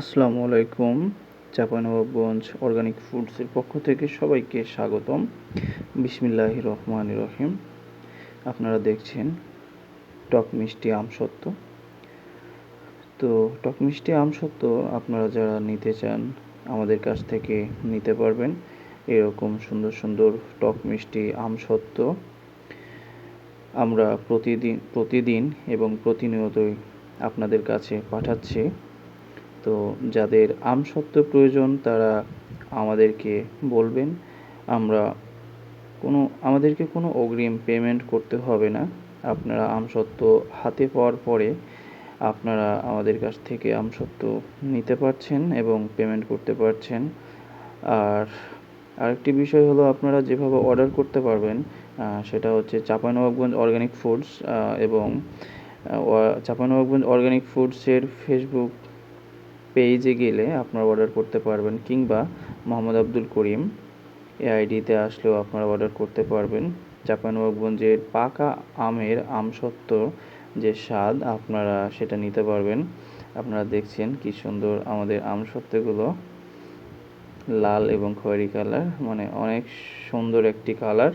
আসসালামু আলাইকুম চাঁপানবাবগঞ্জ অর্গানিক ফুডসের পক্ষ থেকে সবাইকে স্বাগতম। বিসমিল্লাহ রহমান রহিম। আপনারা দেখছেন টক মিষ্টি আমসত্ত্ব তো টক মিষ্টি আমসত্ত্ব আপনারা যারা নিতে চান, আমাদের কাছ থেকে নিতে পারবেন। এরকম সুন্দর সুন্দর টক মিষ্টি আমসত্ত্ব আমরা প্রতিদিন প্রতিদিন এবং প্রতিনিয়তই আপনাদের কাছে পাঠাচ্ছি। তো যাদের আমসত্ত্ব প্রয়োজন, তারা আমাদেরকে বলবেন। আমরা কোনো, আমাদেরকে কোনো অগ্রিম পেমেন্ট করতে হবে না। আপনারা আমসত্ত্ব হাতে পাওয়ার পরে আপনারা আমাদের কাছ থেকে আমসত্ত্ব নিতে পারছেন এবং পেমেন্ট করতে পারছেন। আর আরেকটি বিষয় হলো, আপনারা যেভাবে অর্ডার করতে পারবেন সেটা হচ্ছে চাঁপাইনবাবগঞ্জ অর্গানিক ফুডস এবং চাঁপাইনবাবগঞ্জ অর্গানিক ফুডসের ফেসবুক পেজে গেলে আপনারা অর্ডার করতে পারবেন কিংবা মোহাম্মদ আব্দুল করিম এ আইডিতে আসলেও আপনারা অর্ডার করতে পারবেন। চাঁপাইনবাবগঞ্জের পাকা আমের আমসত্ত্ব যে স্বাদ, আপনারা সেটা নিতে পারবেন। আপনারা দেখছেন কি সুন্দর আমাদের আমসত্ত্বগুলো। লাল এবং খয়েরি কালার মানে অনেক সুন্দর একটি কালার